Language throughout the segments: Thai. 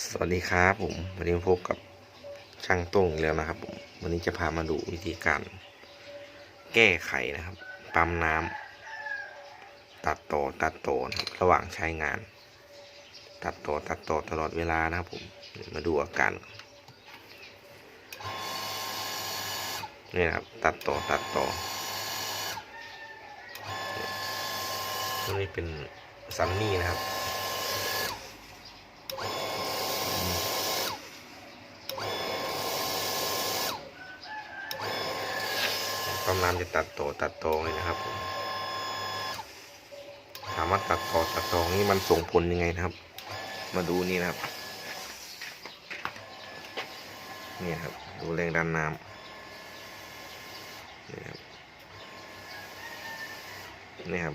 สวัสดีครับผมวันนี้พบกับช่างโต้งอีกแล้วนะครับผมวันนี้จะพามาดูวิธีการ แก้ไขนะครับ ปั๊มน้ำตัดต่อตัดต่อนะครับระหว่างใช้งาน ตัดต่อตัดต่อตลอดเวลานะครับผมมาดูอาการนี่นะครับ ตัดต่อตัดต่อตัวนี้เป็นซันนี่นะครับ ปั๊มน้ำจะตัดโตตัดต่อเลยนะครับผมถามว่าตัดต่อตัดต่อนี่มันส่งผลยังไงนะครับ มาดูนี่นะครับ นี่ครับ ดูแรงดันน้ำนี่ครับนี่ครับ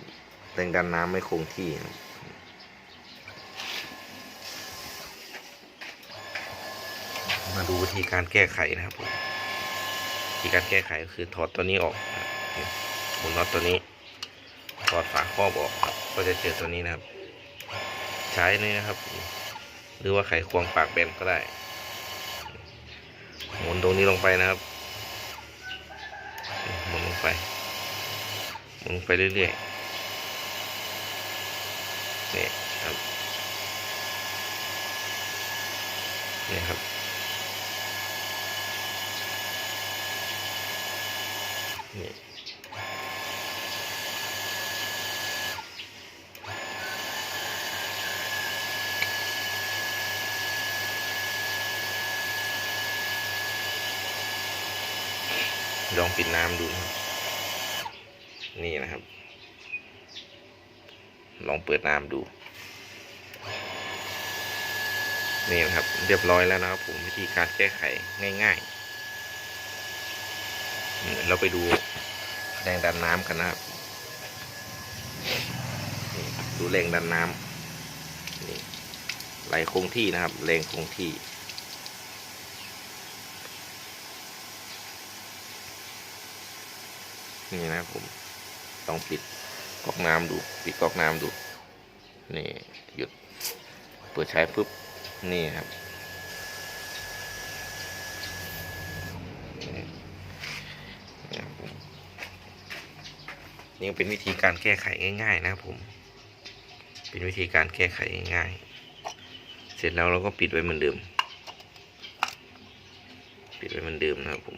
แรงดันน้ำไม่คงที่ครับมาดูวิธีการแก้ไขนะครับผม ธีการแก้ไขก็คือถอดตัวนี้ออกหมุนน็อตตัวนี้ถอดฝาครอบออกครับก็จะเจอตัวนี้นะครับ ใช้นี่นะครับ หรือว่าไขควงปากแบนก็ได้ หมุนตรงนี้ลงไปนะครับ หมุนลงไป หมุนไปเรื่อยๆนี่ครับนี่ครับ นี่ลองปิดน้ำดู นี่นะครับ ลองเปิดน้ำดู นี่นะครับ เรียบร้อยแล้วนะครับผมวิธีการแก้ไขง่าย ๆ เราไปดูแรงดันน้ำกันนะครับดูแรงดันน้ำนี่ไหลคงที่นะครับแรงคงที่นี่นะผมลองปิดก๊อกน้ำดูปิดก๊อกน้ำดูนี่หยุดเปิดใช้ปุ๊บนี่ครับ นี่ครับผม นี่เป็นวิธีการแก้ไขง่าย ๆ นะครับผม เป็นวิธีการแก้ไขง่ายๆ เสร็จแล้วเราก็ปิดไว้เหมือนเดิม ปิดไว้เหมือนเดิมนะครับผม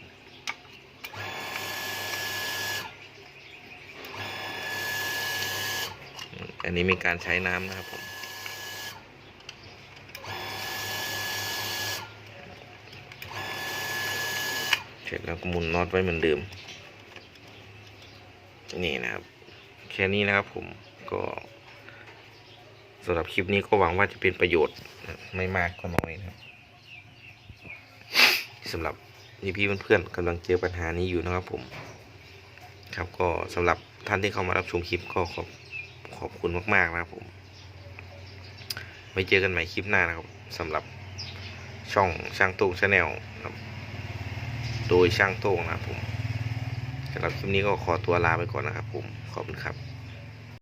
อันนี้มีการใช้น้ำนะครับผม เสร็จแล้วก็หมุนน็อตไว้เหมือนเดิม นี่นะครับ แค่นี้นะครับผมก็สำหรับคลิปนี้ก็หวังว่าจะเป็นประโยชน์ไม่มากก็น้อยนะครับสำหรับนี่พี่เพื่อนๆกำลังเจอปัญหานี้อยู่นะครับผม ครับก็สำหรับท่านที่เข้ามารับชมคลิปก็ขอบขอบคุณมากๆนะครับผมไว้เจอกันใหม่คลิปหน้านะครับสำหรับช่องช่างโต้งชาแนลครับ โดยช่างโต้งนะครับผมำหรับคลิปนี้ก็ขอตัวลาไปก่อนนะครับผม ขอบคุณครับ